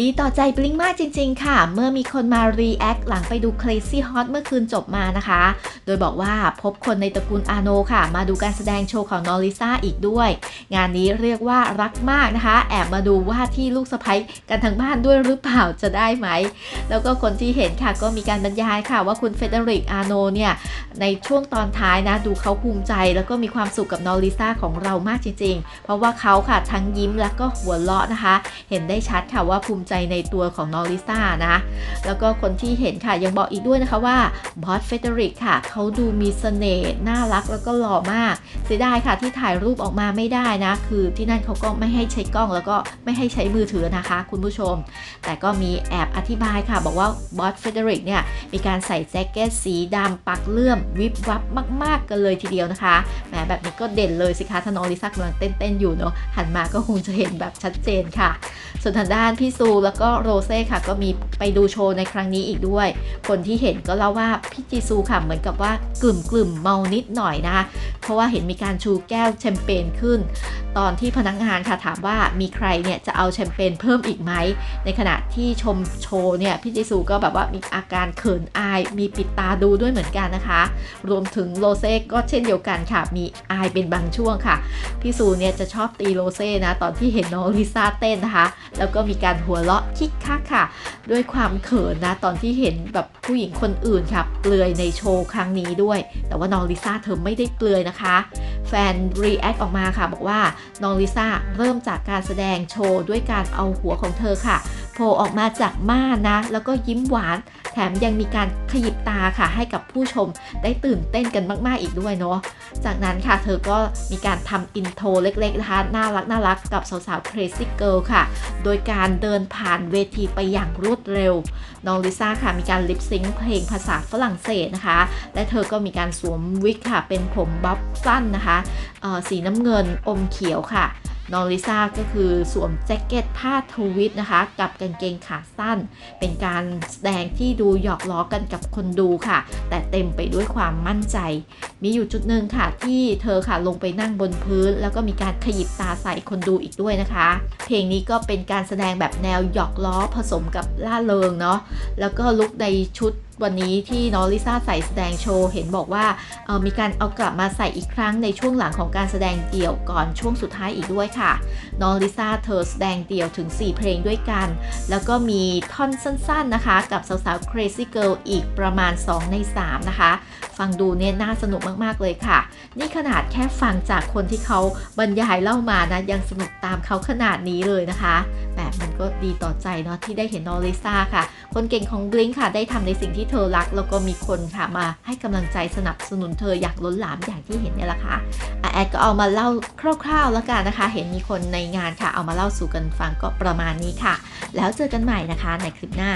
ดีต่อใจบลิงมากจริงๆ ค่ะ เมื่อมีคนมา react หลังไปดู Crazy Hot เมื่อคืนจบมานะคะ โดยบอกว่าพบคนในตระกูลอาโนค่ะ มาดูการแสดงโชว์ของนอริซ่าอีกด้วย งานนี้เรียกว่ารักมากนะคะ แอบมาดูว่าที่ลูกสะใภ้กันทั้งบ้านด้วยหรือเปล่าจะได้ไหม แล้วก็คนที่เห็นค่ะก็มีการบรรยายค่ะ ว่าคุณเฟเดริกอาโนเนี่ยในช่วงตอนท้ายนะดูเขาภูมิใจ แล้วก็มีความสุขกับนอริซ่าของเรามากจริงๆ เพราะว่าเขาค่ะทั้งยิ้มแล้วก็หัวเราะนะคะ เห็นได้ชัดค่ะว่าภูมิใจในตัวของนอริซานะ แล้วก็คนที่เห็นค่ะยังบอกอีกด้วยนะคะว่าบอสเฟเดริกค่ะเขาดูมีเสน่ห์น่ารักแล้วก็หล่อมาก เสียดายค่ะที่ถ่ายรูปออกมาไม่ได้นะ คือที่นั่นเขาก็ไม่ให้ใช้กล้องแล้วก็ไม่ให้ใช้มือถือนะคะ คุณผู้ชม แต่ก็มีแอบอธิบายค่ะบอกว่าบอสเฟเดริกเนี่ยมีการใส่แจ็คเก็ตสีดำปักเลื่อมวิบวับมาก ๆ กันเลยทีเดียวนะคะแหมแบบนี้ก็เด่นเลยสิคะถ้าน้องลิซ่ากำลังเต้นๆอยู่เนาะหันมาก็คงจะเห็นแบบชัดเจนค่ะ ส่วนทางด้านพี่ซูแล้วก็โรเซ่ค่ะก็มีไปดูโชว์ในครั้งนี้อีกด้วย คนที่เห็นก็เล่าว่าพี่จีซูค่ะเหมือนกับว่ากลุ่มกลุ่มๆเมานิดหน่อยนะคะเพราะว่าเห็นมีการชูแก้วแชมเปญขึ้น ตอนที่พนักงานค่ะถามว่ามีใครเนี่ยจะเอาแชมเปญเพิ่มอีกไหม ในขณะที่ชมโชว์เนี่ยพี่จิซูก็แบบว่ามีอาการเขินอาย มีปิดตาดูด้วยเหมือนกันนะคะ รวมถึงโรเซ่ก็เช่นเดียวกันค่ะ มีอายเป็นบางช่วงค่ะพี่ซูเนี่ยจะชอบตีโรเซ่นะตอนที่เห็นน้องลิซ่าเต้นนะคะ แล้วก็มีการหัวเราะคิกคักค่ะ ด้วยความเขินนะตอนที่เห็นแบบผู้หญิงคนอื่นค่ะเปลือยในโชว์ครั้งนี้ด้วย แต่ว่าน้องลิซ่าเธอไม่ได้เปลือยนะคะ แฟนรีแอคออกมาค่ะ บอกว่าน้องลิซ่าเริ่มจากการแสดงโชว์ด้วยการเอาหัวของเธอค่ะ โผล่ออกมาจากม่านนะ แล้วก็ยิ้มหวาน แถมยังมีการขยิบตาค่ะ ให้กับผู้ชมได้ตื่นเต้นกันมากๆอีกด้วยเนาะ จากนั้นค่ะเธอก็มีการทำอินโทรเล็กๆนะคะ น่ารักน่ารักกับสาวๆ Crazy Girl ค่ะ โดยการเดินผ่านเวทีไปอย่างรวดเร็ว น้องลิซ่าค่ะ มีการลิปซิงค์เพลงภาษาฝรั่งเศสนะคะ และเธอก็มีการสวมวิกค่ะ เป็นผมบ๊อบสั้นนะคะเอ่อสีน้ำเงินอมเขียวค่ะ น้องลิซ่าก็คือสวมแจ็คเก็ตผ้าทวิตนะคะ กับกางเกงขาสั้น เป็นการแสดงที่ดูหยอกล้อกันกับคนดูค่ะ แต่เต็มไปด้วยความมั่นใจ มีอยู่จุดหนึ่งค่ะ ที่เธอค่ะลงไปนั่งบนพื้น แล้วก็มีการขยิบตาใส่คนดูอีกด้วยนะคะ เพลงนี้ก็เป็นการแสดงแบบแนวหยอกล้อผสมกับล่าเริงเนาะแล้วก็ลุกในชุด วันนี้ที่น้องลิซ่าใส่แสดงโชว์เห็นบอกว่าเออมีการเอากลับมาใส่อีกครั้งในช่วงหลังของการแสดงเดี่ยวก่อนช่วงสุดท้ายอีกด้วยค่ะ น้องลิซ่าเธอแสดงเดี่ยวถึง 4 เพลงด้วยกัน แล้วก็มีท่อนสั้นๆนะคะ กับสาวๆ Crazy Girl อีกประมาณ 2 ใน 3 นะคะ ฟังดูเนี่ยน่าสนุกมากๆเลยค่ะ นี่ขนาดแค่ฟังจากคนที่เขาบรรยายเล่ามานะยังสนุกตามเขาขนาดนี้เลยนะคะ แบบ ก็ดีต่อใจเนาะที่ได้เห็นน้องลิซ่าค่ะ คนเก่งของบลิงค่ะได้ทำในสิ่งที่เธอรัก แล้วก็มีคนค่ะมาให้กำลังใจสนับสนุนเธออยากล้นหลามอย่างที่เห็นเนี่ยแหละค่ะอะแอดก็เอามาเล่าคร่าวๆแล้วกันนะคะ เห็นมีคนในงานค่ะ เอามาเล่าสู่กันฟังก็ประมาณนี้ค่ะ แล้วเจอกันใหม่นะคะในคลิปหน้า